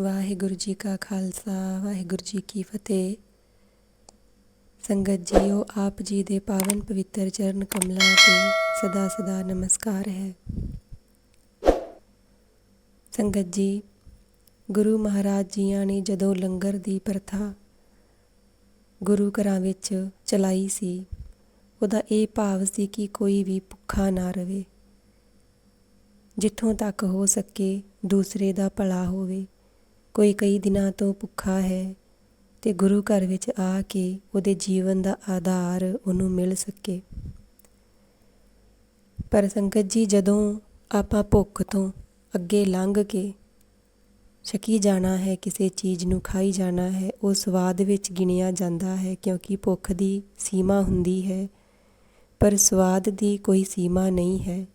ਵਾਹਿਗੁਰੂ ਜੀ ਕਾ ਖਾਲਸਾ, ਵਾਹਿਗੁਰੂ ਜੀ ਕੀ ਫਤਿਹ। ਸੰਗਤ ਜੀਓ, ਆਪ ਜੀ ਦੇ ਪਾਵਨ ਪਵਿੱਤਰ ਚਰਨ ਕਮਲਾਂ ਤੇ ਸਦਾ ਸਦਾ ਨਮਸਕਾਰ ਹੈ। ਸੰਗਤ ਜੀ, ਗੁਰੂ ਮਹਾਰਾਜ ਜੀਆਂ ਨੇ ਜਦੋਂ ਲੰਗਰ ਦੀ ਪ੍ਰਥਾ ਗੁਰੂ ਘਰਾਂ ਵਿੱਚ ਚਲਾਈ ਸੀ, ਉਹਦਾ ਇਹ ਭਾਵ ਸੀ ਕਿ ਕੋਈ ਵੀ ਭੁੱਖਾ ਨਾ ਰਵੇ। ਜਿੱਥੋਂ ਤੱਕ ਹੋ ਸਕੇ ਦੂਸਰੇ ਦਾ ਭਲਾ ਹੋਵੇ। ਕੋਈ ਕਈ ਦਿਨਾਂ ਤੋਂ ਭੁੱਖਾ ਹੈ ਅਤੇ ਗੁਰੂ ਘਰ ਵਿੱਚ ਆ ਕੇ ਉਹਦੇ ਜੀਵਨ ਦਾ ਆਧਾਰ ਉਹਨੂੰ ਮਿਲ ਸਕੇ। ਪਰ ਸੰਗਤ ਜੀ, ਜਦੋਂ ਆਪਾਂ ਭੁੱਖ ਤੋਂ ਅੱਗੇ ਲੰਘ ਕੇ ਛਕੀ ਜਾਣਾ ਹੈ, ਕਿਸੇ ਚੀਜ਼ ਨੂੰ ਖਾਈ ਜਾਣਾ ਹੈ, ਉਹ ਸਵਾਦ ਵਿੱਚ ਗਿਣਿਆ ਜਾਂਦਾ ਹੈ ਕਿਉਂਕਿ ਭੁੱਖ ਦੀ ਸੀਮਾ ਹੁੰਦੀ ਹੈ, ਪਰ ਸਵਾਦ ਦੀ ਕੋਈ ਸੀਮਾ ਨਹੀਂ ਹੈ।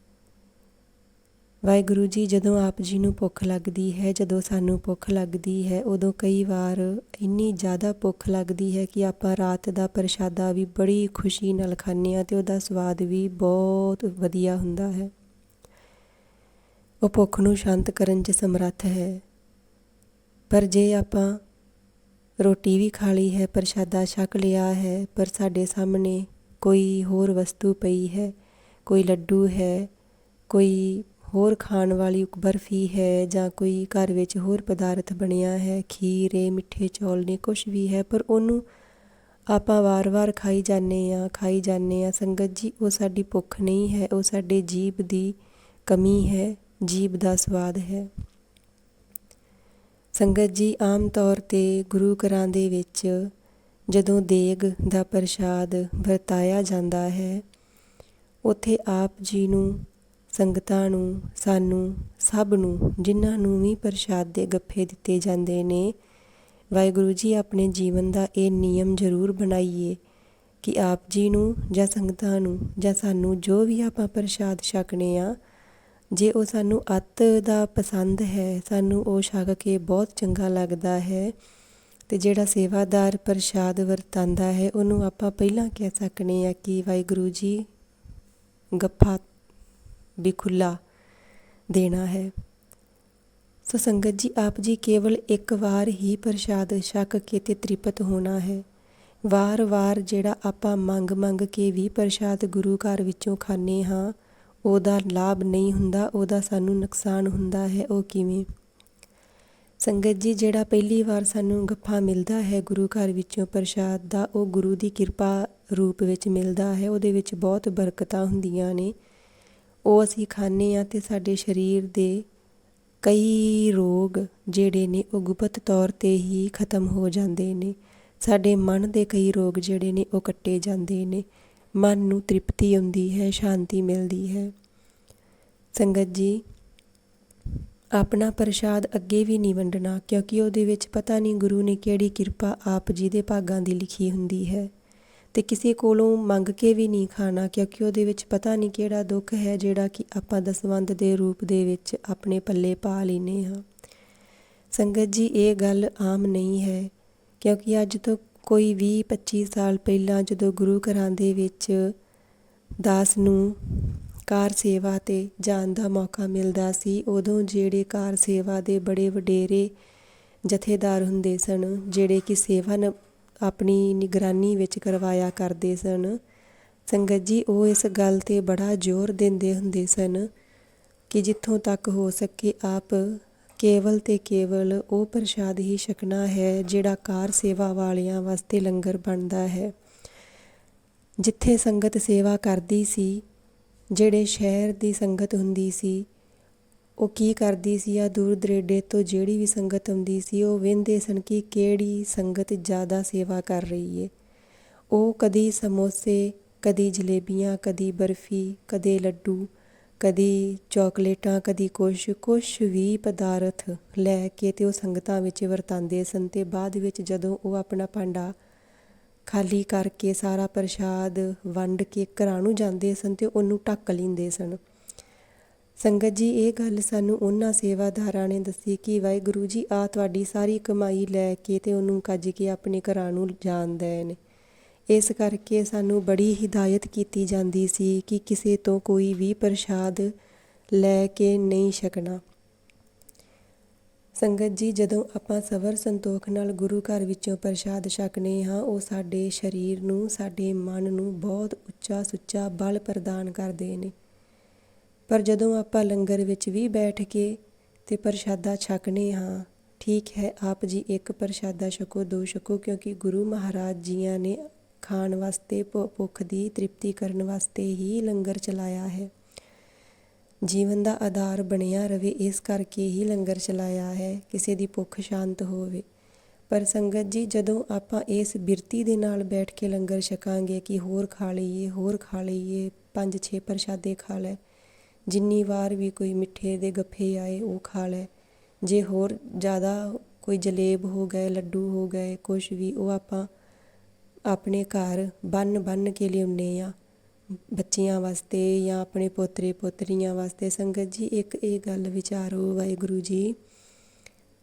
ਵਾਹਿਗੁਰੂ ਜੀ, ਜਦੋਂ ਆਪ ਜੀ ਨੂੰ ਭੁੱਖ ਲੱਗਦੀ ਹੈ, ਜਦੋਂ ਸਾਨੂੰ ਭੁੱਖ ਲੱਗਦੀ ਹੈ, ਉਦੋਂ ਕਈ ਵਾਰ ਇੰਨੀ ਜ਼ਿਆਦਾ ਭੁੱਖ ਲੱਗਦੀ ਹੈ ਕਿ ਆਪਾਂ ਰਾਤ ਦਾ ਪ੍ਰਸ਼ਾਦਾ ਵੀ ਬੜੀ ਖੁਸ਼ੀ ਨਾਲ ਖਾਂਦੇ ਆ ਤੇ ਉਹਦਾ ਸਵਾਦ ਵੀ ਬਹੁਤ ਵਧੀਆ ਹੁੰਦਾ ਹੈ। ਉਹ ਭੁੱਖ ਨੂੰ ਸ਼ਾਂਤ ਕਰਨ 'ਚ ਸਮਰੱਥ ਹੈ। ਪਰ ਜੇ ਆਪਾਂ ਰੋਟੀ ਵੀ ਖਾ ਲਈ ਹੈ, ਪ੍ਰਸ਼ਾਦਾ ਛਕ ਲਿਆ ਹੈ, ਪਰ ਸਾਡੇ ਸਾਹਮਣੇ ਕੋਈ ਹੋਰ ਵਸਤੂ ਪਈ ਹੈ, ਕੋਈ ਲੱਡੂ ਹੈ, ਕੋਈ ਹੋਰ ਖਾਣ ਵਾਲੀ ਬਰਫੀ ਹੈ ਜਾਂ ਕੋਈ ਘਰ ਵਿੱਚ ਹੋਰ ਪਦਾਰਥ ਬਣਿਆ ਹੈ, ਖੀਰ ਏ ਮਿੱਠੇ ਚੌਲ ਨੇ ਕੁਝ ਵੀ ਹੈ, ਪਰ ਉਹਨੂੰ ਆਪਾਂ ਵਾਰ-ਵਾਰ ਖਾਈ ਜਾਂਦੇ ਆ ਖਾਈ ਜਾਂਦੇ ਆ ਸੰਗਤ ਜੀ, ਉਹ ਸਾਡੀ ਭੁੱਖ ਨਹੀਂ ਹੈ, ਉਹ ਸਾਡੇ ਜੀਬ ਦੀ ਕਮੀ ਹੈ ਜੀਬ ਦਾ ਸਵਾਦ ਹੈ। ਸੰਗਤ ਜੀ, ਆਮ ਤੌਰ ਤੇ ਗੁਰੂ ਘਰਾਂ ਦੇ ਵਿੱਚ ਜਦੋਂ ਦੇਗ ਦਾ ਪ੍ਰਸ਼ਾਦ ਵਰਤਾਇਆ ਜਾਂਦਾ ਹੈ, ਉਥੇ ਆਪ ਜੀ ਨੂੰ ਸੰਗਤਾਂ ਨੂੰ, ਸਾਨੂੰ, ਸਭ ਨੂੰ, ਜਿਨ੍ਹਾਂ ਨੂੰ ਵੀ ਪ੍ਰਸ਼ਾਦ ਦੇ ਗੱਫੇ ਦਿੱਤੇ ਜਾਂਦੇ ਨੇ, ਵਾਹਿਗੁਰੂ ਜੀ ਆਪਣੇ ਜੀਵਨ ਦਾ ਇਹ ਨਿਯਮ ਜ਼ਰੂਰ ਬਣਾਈਏ ਕਿ ਆਪ ਜੀ ਨੂੰ ਜਾਂ ਸੰਗਤਾਂ ਨੂੰ ਜਾਂ ਸਾਨੂੰ ਜੋ ਵੀ ਆਪਾਂ ਪ੍ਰਸ਼ਾਦ ਛਕਨੇ ਆ, ਜੇ ਉਹ ਸਾਨੂੰ ਅੱਤ ਦਾ ਪਸੰਦ ਹੈ, ਸਾਨੂੰ ਉਹ ਛਕ ਕੇ ਬਹੁਤ ਚੰਗਾ ਲੱਗਦਾ ਹੈ ਤੇ ਜਿਹੜਾ ਸੇਵਾਦਾਰ ਪ੍ਰਸ਼ਾਦ ਵਰਤਾਂਦਾ ਹੈ, ਉਹਨੂੰ ਆਪਾਂ ਪਹਿਲਾਂ ਕਹਿ ਸਕਨੇ ਆ ਕਿ ਵਾਹਿਗੁਰੂ ਜੀ, ਗੱਫਾ ਵੀ ਖੁੱਲਾ ਦੇਣਾ ਹੈ। ਸੋ ਸੰਗਤ ਜੀ, ਆਪ ਜੀ ਕੇਵਲ ਇੱਕ ਵਾਰ ਹੀ ਪ੍ਰਸ਼ਾਦ ਛਕ ਕੇ ਤੇ ਤ੍ਰਿਪਤ ਹੋਣਾ ਹੈ। ਵਾਰ-ਵਾਰ ਜਿਹੜਾ ਆਪਾਂ ਮੰਗ-ਮੰਗ ਕੇ ਵੀ ਪ੍ਰਸ਼ਾਦ ਗੁਰੂ ਘਰ ਵਿੱਚੋਂ ਖਾਣੇ ਹਾਂ, ਉਹਦਾ ਲਾਭ ਨਹੀਂ ਹੁੰਦਾ, ਉਹਦਾ ਸਾਨੂੰ ਨੁਕਸਾਨ ਹੁੰਦਾ ਹੈ, ਉਹ ਕਿਵੇਂ? ਸੰਗਤ ਜੀ, ਜਿਹੜਾ ਪਹਿਲੀ ਵਾਰ ਸਾਨੂੰ ਗੱਫਾ ਮਿਲਦਾ ਹੈ ਗੁਰੂ ਘਰ ਵਿੱਚੋਂ ਪ੍ਰਸ਼ਾਦ ਦਾ, ਉਹ ਗੁਰੂ ਦੀ ਕਿਰਪਾ ਰੂਪ ਵਿੱਚ ਮਿਲਦਾ ਹੈ। ਉਹਦੇ ਵਿੱਚ ਬਹੁਤ ਬਰਕਤਾਂ ਹੁੰਦੀਆਂ ਨੇ। ਉਹ ਅਸੀਂ ਖਾਂਦੇ ਹਾਂ ਅਤੇ ਸਾਡੇ ਸਰੀਰ ਦੇ ਕਈ ਰੋਗ ਜਿਹੜੇ ਨੇ ਉਹ ਗੁਪਤ ਤੌਰ ਤੇ ਹੀ ਖਤਮ ਹੋ ਜਾਂਦੇ ਨੇ। ਸਾਡੇ ਮਨ ਦੇ ਕਈ ਰੋਗ ਜਿਹੜੇ ਨੇ ਉਹ ਕੱਟੇ ਜਾਂਦੇ ਨੇ। ਮਨ ਨੂੰ ਤ੍ਰਿਪਤੀ ਆਉਂਦੀ ਹੈ, ਸ਼ਾਂਤੀ ਮਿਲਦੀ ਹੈ। ਸੰਗਤ ਜੀ, ਆਪਣਾ ਪ੍ਰਸ਼ਾਦ ਅੱਗੇ ਵੀ ਨਹੀਂ ਵੰਡਣਾ ਕਿਉਂਕਿ ਉਹਦੇ ਵਿੱਚ ਪਤਾ ਨਹੀਂ ਗੁਰੂ ਨੇ ਕਿਹੜੀ ਕਿਰਪਾ ਆਪ ਜੀ ਦੇ ਭਾਗਾਂ ਦੀ ਲਿਖੀ ਹੁੰਦੀ ਹੈ। ਅਤੇ ਕਿਸੇ ਕੋਲੋਂ ਮੰਗ ਕੇ ਵੀ ਨਹੀਂ ਖਾਣਾ, ਕਿਉਂਕਿ ਉਹਦੇ ਵਿੱਚ ਪਤਾ ਨਹੀਂ ਕਿਹੜਾ ਦੁੱਖ ਹੈ ਜਿਹੜਾ ਕਿ ਆਪਾਂ ਦਸਵੰਦ ਦੇ ਰੂਪ ਦੇ ਵਿੱਚ ਆਪਣੇ ਪੱਲੇ ਪਾ ਲੈਨੇ ਹਾਂ। ਸੰਗਤ ਜੀ, ਇਹ ਗੱਲ ਆਮ ਨਹੀਂ ਹੈ, ਕਿਉਂਕਿ ਅੱਜ ਤੋਂ ਕੋਈ 20 25 ਸਾਲ ਪਹਿਲਾਂ ਜਦੋਂ ਗੁਰੂ ਘਰਾਂ ਦੇ ਵਿੱਚ ਦਾਸ ਨੂੰ ਕਾਰ ਸੇਵਾ ਤੇ ਜਾਣ ਦਾ ਮੌਕਾ ਮਿਲਦਾ ਸੀ, ਉਦੋਂ ਜਿਹੜੇ ਕਾਰ ਸੇਵਾ ਦੇ ਬੜੇ ਵਡੇਰੇ ਜਥੇਦਾਰ ਹੁੰਦੇ ਸਨ, ਜਿਹੜੇ ਕਿ ਸੇਵਾ ਆਪਣੀ ਨਿਗਰਾਨੀ ਵਿੱਚ ਕਰਵਾਇਆ ਕਰਦੇ ਸਨ। ਸੰਗਤ ਜੀ, ਉਹ ਇਸ ਗੱਲ ਤੇ ਬੜਾ ਜ਼ੋਰ ਦਿੰਦੇ ਹੁੰਦੇ ਸਨ ਕਿ ਜਿੱਥੋਂ ਤੱਕ ਹੋ ਸਕੇ ਆਪ ਕੇਵਲ ਤੇ ਕੇਵਲ ਉਹ ਪ੍ਰਸ਼ਾਦ ਹੀ ਛਕਣਾ ਹੈ ਜਿਹੜਾ ਕਾਰ ਸੇਵਾ ਵਾਲਿਆਂ ਵਾਸਤੇ ਲੰਗਰ ਬਣਦਾ ਹੈ। ਜਿੱਥੇ ਸੰਗਤ ਸੇਵਾ ਕਰਦੀ ਸੀ, ਜਿਹੜੇ ਸ਼ਹਿਰ ਦੀ ਸੰਗਤ ਹੁੰਦੀ ਸੀ ਉਹ ਕੀ ਕਰਦੀ ਸੀ? ਆ ਦੂਰ ਦਰੇਡੇ ਤੋਂ ਜਿਹੜੀ ਵੀ ਸੰਗਤ ਆਉਂਦੀ ਸੀ, ਉਹ ਵੇਂਦੇ ਸਨ ਕਿ ਕਿਹੜੀ ਸੰਗਤ ਜ਼ਿਆਦਾ ਸੇਵਾ ਕਰ ਰਹੀ ਏ। ਉਹ ਕਦੀ ਸਮੋਸੇ, ਕਦੀ ਜਲੇਬੀਆਂ, ਕਦੀ ਬਰਫੀ, ਕਦੇ ਲੱਡੂ, ਕਦੀ ਚਾਕਲੇਟਾਂ, ਕਦੀ ਕੁਛ ਕੁਛ ਵੀ ਪਦਾਰਥ ਲੈ ਕੇ ਤੇ ਉਹ ਸੰਗਤਾਂ ਵਿੱਚ ਵਰਤਾਂਦੇ ਸਨ ਤੇ ਬਾਅਦ ਵਿੱਚ ਜਦੋਂ ਉਹ ਆਪਣਾ ਭਾਂਡਾ ਖਾਲੀ ਕਰਕੇ ਸਾਰਾ ਪ੍ਰਸ਼ਾਦ ਵੰਡ ਕੇ ਘਰਾਂ ਨੂੰ ਜਾਂਦੇ ਸਨ ਤੇ ਉਹਨੂੰ ਢੱਕ ਲੈਂਦੇ ਸਨ। ਸੰਗਤ ਜੀ, ਇਹ ਗੱਲ ਸਾਨੂੰ ਉਹਨਾਂ ਸੇਵਾਦਾਰਾਂ ਨੇ ਦੱਸੀ ਕਿ ਵਾਹਿਗੁਰੂ ਜੀ ਆ ਤੁਹਾਡੀ ਸਾਰੀ ਕਮਾਈ ਲੈ ਕੇ ਤੇ ਉਹਨੂੰ ਕੱਜ ਕੇ ਆਪਣੇ ਘਰਾਂ ਨੂੰ ਜਾਂਦੇ ਨੇ ਇਸ ਕਰਕੇ ਸਾਨੂੰ ਬੜੀ ਹਿਦਾਇਤ ਕੀਤੀ ਜਾਂਦੀ ਸੀ ਕਿ ਕਿਸੇ ਤੋਂ ਕੋਈ ਵੀ ਪ੍ਰਸ਼ਾਦ ਲੈ ਕੇ ਨਹੀਂ ਛਕਣਾ। ਸੰਗਤ ਜੀ, ਜਦੋਂ ਆਪਾਂ ਸਬਰ ਸੰਤੋਖ ਨਾਲ ਗੁਰੂ ਘਰ ਵਿੱਚੋਂ ਪ੍ਰਸ਼ਾਦ ਛਕਨੇ ਹਾਂ, ਉਹ ਸਾਡੇ ਸਰੀਰ ਨੂੰ, ਸਾਡੇ ਮਨ ਨੂੰ ਬਹੁਤ ਉੱਚਾ ਸੁੱਚਾ ਬਲ ਪ੍ਰਦਾਨ ਕਰਦੇ ਨੇ। ਪਰ ਜਦੋਂ ਆਪਾਂ ਲੰਗਰ ਵਿੱਚ ਵੀ ਬੈਠ ਕੇ ਤੇ ਪ੍ਰਸ਼ਾਦਾ ਛਕਨੇ ਹਾਂ, ਠੀਕ ਹੈ, ਆਪ ਜੀ ਇੱਕ ਪ੍ਰਸ਼ਾਦਾ ਛਕੋ, ਦੋ ਛਕੋ, ਕਿਉਂਕਿ ਗੁਰੂ ਮਹਾਰਾਜ ਜੀਆਂ ਨੇ ਖਾਣ ਵਾਸਤੇ ਭੁ- ਭੁੱਖ ਦੀ ਤ੍ਰਿਪਤੀ ਕਰਨ ਵਾਸਤੇ ਹੀ ਲੰਗਰ ਚਲਾਇਆ ਹੈ। ਜੀਵਨ ਦਾ ਆਧਾਰ ਬਣਿਆ ਰਵੇ, ਇਸ ਕਰਕੇ ਹੀ ਲੰਗਰ ਚਲਾਇਆ ਹੈ, ਕਿਸੇ ਦੀ ਭੁੱਖ ਸ਼ਾਂਤ ਹੋਵੇ। ਪਰ ਸੰਗਤ ਜੀ, ਜਦੋਂ ਆਪਾਂ ਇਸ ਬਿਰਤੀ ਦੇ ਨਾਲ ਬੈਠ ਕੇ ਲੰਗਰ ਛਕਾਂਗੇ ਕਿ ਹੋਰ ਖਾ ਲਈਏ, ਹੋਰ ਖਾ ਲਈਏ ਪੰਜ ਛੇ ਪ੍ਰਸ਼ਾਦੇ ਖਾ ਲੈ ਜਿੰਨੀ ਵਾਰ ਵੀ ਕੋਈ ਮਿੱਠੇ ਦੇ ਗੱਫੇ ਆਏ, ਉਹ ਖਾ ਲੈ। ਜੇ ਹੋਰ ਜ਼ਿਆਦਾ ਕੋਈ ਜਲੇਬ ਹੋ ਗਏ, ਲੱਡੂ ਹੋ ਗਏ, ਕੁਛ ਵੀ, ਉਹ ਆਪਾਂ ਆਪਣੇ ਘਰ ਬੰਨ੍ਹ ਬੰਨ੍ਹ ਕੇ ਲਿਆਉਂਦੇ ਹਾਂ। ਬੱਚਿਆਂ ਵਾਸਤੇ ਜਾਂ ਆਪਣੇ ਪੋਤਰੇ ਪੋਤਰੀਆਂ ਵਾਸਤੇ। ਸੰਗਤ ਜੀ, ਇੱਕ ਇਹ ਗੱਲ ਵਿਚਾਰੋ ਵਾਹਿਗੁਰੂ ਜੀ,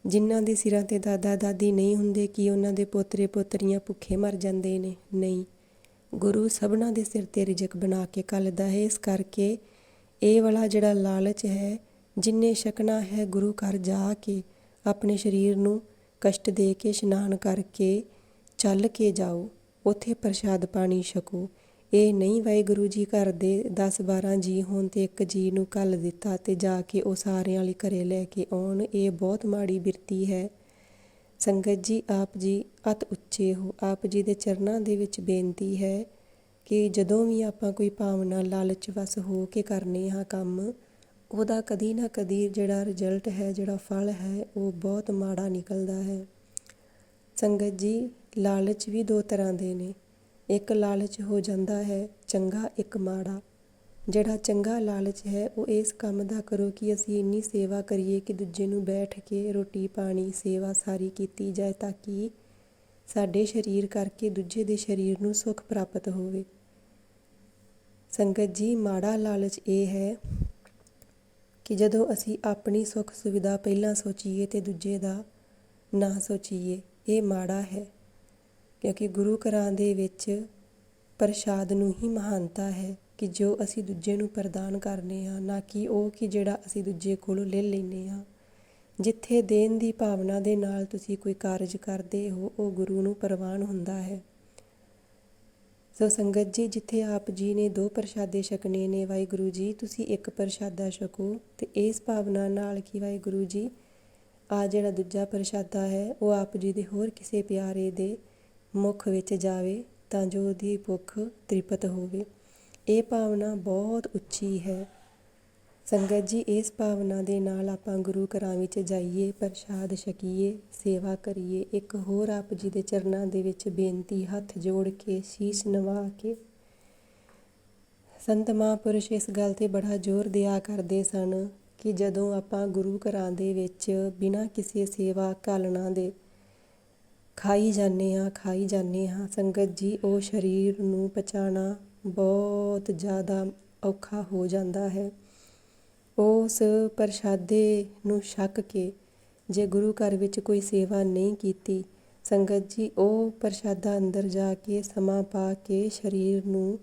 ਜਿਨ੍ਹਾਂ ਦੇ ਸਿਰਾਂ ਤੇ ਦਾਦਾ ਦਾਦੀ ਨਹੀਂ ਹੁੰਦੇ, ਕਿ ਉਹਨਾਂ ਦੇ ਪੋਤਰੇ ਪੋਤਰੀਆਂ ਭੁੱਖੇ ਮਰ ਜਾਂਦੇ ਨੇ? ਨਹੀਂ। ਗੁਰੂ ਸਭਨਾਂ ਦੇ ਸਿਰ ਤੇ ਰਿਜਕ ਬਣਾ ਕੇ ਕੱਲਦਾ ਹੈ। ਇਸ ਕਰਕੇ ਇਹ ਵਾਲਾ ਜਿਹੜਾ ਲਾਲਚ ਹੈ, ਜਿੰਨੇ ਛਕਣਾ ਹੈ ਗੁਰੂ ਘਰ ਜਾ ਕੇ, ਆਪਣੇ ਸਰੀਰ ਨੂੰ ਕਸ਼ਟ ਦੇ ਕੇ ਇਸ਼ਨਾਨ ਕਰਕੇ ਚੱਲ ਕੇ ਜਾਓ, ਉੱਥੇ ਪ੍ਰਸ਼ਾਦ ਪਾਣੀ ਛਕੋ। ਇਹ ਨਹੀਂ ਵਾਹਿਗੁਰੂ ਜੀ ਘਰ ਦੇ 10 12 ਜੀ ਹੋਣ ਤੇ ਇੱਕ ਜੀ ਨੂੰ ਕੱਲ ਦਿੱਤਾ ਤੇ ਜਾ ਕੇ ਉਹ ਸਾਰਿਆਂ ਲਈ ਘਰੇ ਲੈ ਕੇ ਆਉਣ, ਇਹ ਬਹੁਤ ਮਾੜੀ ਬਿਰਤੀ ਹੈ। ਸੰਗਤ ਜੀ, ਆਪ ਜੀ ਅਤ ਉੱਚੇ ਹੋ। ਆਪ ਜੀ ਦੇ ਚਰਨਾਂ ਦੇ ਵਿੱਚ ਬੇਨਤੀ ਹੈ ਕਿ ਜਦੋਂ ਵੀ ਆਪਾਂ ਕੋਈ ਭਾਵਨਾ ਲਾਲਚ ਵਸ ਹੋ ਕੇ ਕਰਨੇ ਹਾਂ ਕੰਮ, ਉਹਦਾ ਕਦੀ ਨਾ ਕਦੀ ਜਿਹੜਾ ਰਿਜ਼ਲਟ ਹੈ, ਜਿਹੜਾ ਫਲ ਹੈ, ਉਹ ਬਹੁਤ ਮਾੜਾ ਨਿਕਲਦਾ ਹੈ। ਸੰਗਤ ਜੀ, ਲਾਲਚ ਵੀ ਦੋ ਤਰ੍ਹਾਂ ਦੇ ਨੇ। ਇੱਕ ਲਾਲਚ ਹੋ ਜਾਂਦਾ ਹੈ, ਚੰਗਾ, ਇੱਕ ਮਾੜਾ। ਜਿਹੜਾ ਚੰਗਾ ਲਾਲਚ ਹੈ, ਉਹ ਇਸ ਕੰਮ ਦਾ ਕਰੋ ਕਿ ਅਸੀਂ ਇੰਨੀ ਸੇਵਾ ਕਰੀਏ ਕਿ ਦੂਜੇ ਨੂੰ ਬੈਠ ਕੇ ਰੋਟੀ, ਪਾਣੀ, ਸੇਵਾ ਸਾਰੀ ਕੀਤੀ ਜਾਏ ਤਾਂ ਕਿ ਸਾਡੇ ਸਰੀਰ ਕਰਕੇ ਦੂਜੇ ਦੇ ਸਰੀਰ ਨੂੰ ਸੁੱਖ ਪ੍ਰਾਪਤ ਹੋਵੇ। ਸੰਗਤ ਜੀ, ਮਾੜਾ ਲਾਲਚ ਇਹ ਹੈ ਕਿ ਜਦੋਂ ਅਸੀਂ ਆਪਣੀ ਸੁੱਖ ਸੁਵਿਧਾ ਪਹਿਲਾਂ ਸੋਚੀਏ ਤੇ ਦੂਜੇ ਦਾ ਨਾ ਸੋਚੀਏ, ਇਹ ਮਾੜਾ ਹੈ। ਕਿਉਂਕਿ ਗੁਰੂ ਘਰਾਂ ਦੇ ਵਿੱਚ ਪ੍ਰਸ਼ਾਦ ਨੂੰ ਹੀ ਮਹਾਨਤਾ ਹੈ ਕਿ ਜੋ ਅਸੀਂ ਦੂਜੇ ਨੂੰ ਪ੍ਰਦਾਨ ਕਰਨੇ ਹਾਂ ਨਾ ਕਿ ਉਹ ਕਿ ਜਿਹੜਾ ਅਸੀਂ ਦੂਜੇ ਕੋਲੋਂ ਲੈ ਲੈਨੇ ਹਾਂ ਜਿੱਥੇ ਦੇਣ ਦੀ ਭਾਵਨਾ ਦੇ ਨਾਲ ਤੁਸੀਂ ਕੋਈ ਕਾਰਜ ਕਰਦੇ ਹੋ, ਉਹ ਗੁਰੂ ਨੂੰ ਪ੍ਰਵਾਨ ਹੁੰਦਾ ਹੈ। ਸੋ ਸੰਗਤ ਜੀ, ਜਿੱਥੇ ਆਪ ਜੀ ਨੇ ਦੋ ਪ੍ਰਸ਼ਾਦੇ ਛਕਣੇ ਨੇ, ਵਾਹਿਗੁਰੂ ਜੀ, ਤੁਸੀਂ ਇੱਕ ਪ੍ਰਸ਼ਾਦਾ ਛਕੋ ਤੇ ਇਸ ਭਾਵਨਾ ਨਾਲ ਕਿ ਵਾਹਿਗੁਰੂ ਜੀ, ਆ ਜਿਹੜਾ ਦੂਜਾ ਪ੍ਰਸ਼ਾਦਾ ਹੈ, ਉਹ ਆਪ ਜੀ ਦੇ ਹੋਰ ਕਿਸੇ ਪਿਆਰੇ ਦੇ ਮੁਖ ਵਿੱਚ ਜਾਵੇ, ਤਾਂ ਜੋ ਉਹਦੀ ਭੁੱਖ ਤ੍ਰਿਪਤ ਹੋਵੇ। ਇਹ ਭਾਵਨਾ ਬਹੁਤ ਉੱਚੀ ਹੈ। ਸੰਗਤ ਜੀ, ਇਸ ਭਾਵਨਾ ਦੇ ਨਾਲ ਆਪਾਂ ਗੁਰੂ ਘਰਾਂ ਵਿੱਚ ਜਾਈਏ, ਪ੍ਰਸ਼ਾਦ ਛਕੀਏ, ਸੇਵਾ ਕਰੀਏ। ਇੱਕ ਹੋਰ ਆਪ ਜੀ ਦੇ ਚਰਨਾਂ ਦੇ ਵਿੱਚ ਬੇਨਤੀ, ਹੱਥ ਜੋੜ ਕੇ, ਸ਼ੀਸ਼ ਨਵਾ ਕੇ। ਸੰਤ ਮਹਾਂਪੁਰਸ਼ ਇਸ ਗੱਲ ਤੇ ਬੜਾ ਜ਼ੋਰ ਦਿਆ ਕਰਦੇ ਸਨ ਕਿ ਜਦੋਂ ਆਪਾਂ ਗੁਰੂ ਘਰਾਂ ਦੇ ਵਿੱਚ ਬਿਨਾਂ ਕਿਸੇ ਸੇਵਾ ਕਾਲਣਾ ਦੇ ਖਾਈ ਜਾਂਦੇ ਹਾਂ, ਖਾਈ ਜਾਂਦੇ ਹਾਂ, ਸੰਗਤ ਜੀ, ਉਹ ਸਰੀਰ ਨੂੰ ਪਚਾਣਾ ਬਹੁਤ ਜ਼ਿਆਦਾ ਔਖਾ ਹੋ ਜਾਂਦਾ ਹੈ। ਉਸ ਪ੍ਰਸ਼ਾਦੇ ਨੂੰ ਛਕ ਕੇ ਜੇ ਗੁਰੂ ਘਰ ਵਿੱਚ ਕੋਈ ਸੇਵਾ ਨਹੀਂ ਕੀਤੀ, ਸੰਗਤ ਜੀ, ਉਹ ਪ੍ਰਸ਼ਾਦਾ ਅੰਦਰ ਜਾ ਕੇ ਸਮਾਂ ਪਾ ਕੇ ਸਰੀਰ ਨੂੰ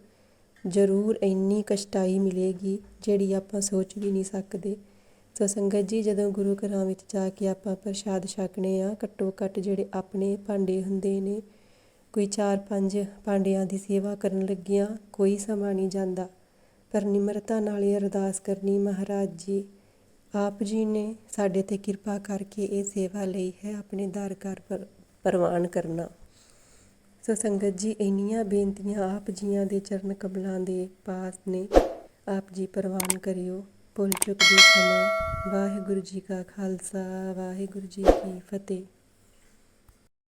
ਜ਼ਰੂਰ ਇੰਨੀ ਕਸ਼ਟਾਈ ਮਿਲੇਗੀ ਜਿਹੜੀ ਆਪਾਂ ਸੋਚ ਵੀ ਨਹੀਂ ਸਕਦੇ। ਸੋ ਸੰਗਤ ਜੀ, ਜਦੋਂ ਗੁਰੂ ਘਰਾਂ ਵਿੱਚ ਜਾ ਕੇ ਆਪਾਂ ਪ੍ਰਸ਼ਾਦ ਛਕਣੇ ਆ, ਘੱਟੋ ਘੱਟ ਜਿਹੜੇ ਆਪਣੇ ਭਾਂਡੇ ਹੁੰਦੇ ਨੇ, ਕੋਈ 4-5 ਭਾਂਡਿਆਂ ਦੀ ਸੇਵਾ ਕਰਨ ਲੱਗਿਆਂ ਕੋਈ ਸਮਾਂ ਨਹੀਂ ਜਾਂਦਾ। ਪਰ ਨਿਮਰਤਾ ਨਾਲ ਇਹ ਅਰਦਾਸ ਕਰਨੀ, ਮਹਾਰਾਜ ਜੀ, ਆਪ ਜੀ ਨੇ ਸਾਡੇ ਤੇ ਕਿਰਪਾ ਕਰਕੇ ਇਹ ਸੇਵਾ ਲਈ ਹੈ ਆਪਣੇ ਦਰ ਘਰ ਪਰ, ਪ੍ਰਵਾਨ ਕਰਨਾ। ਸੋ ਸੰਗਤ ਜੀ, ਇੰਨੀਆਂ ਬੇਨਤੀਆਂ ਆਪ ਜੀਆਂ ਦੇ ਚਰਨ ਕਮਲਾਂ ਦੇ ਪਾਸ ਨੇ, ਆਪ ਜੀ ਪ੍ਰਵਾਨ ਕਰਿਓ। ਭੁੱਲ ਚੁੱਕ ਦੀ ਖਮਾ ਵਾਹਿਗੁਰੂ ਜੀ ਕਾ ਖਾਲਸਾ, ਵਾਹਿਗੁਰੂ ਜੀ ਕੀ ਫਤਿਹ।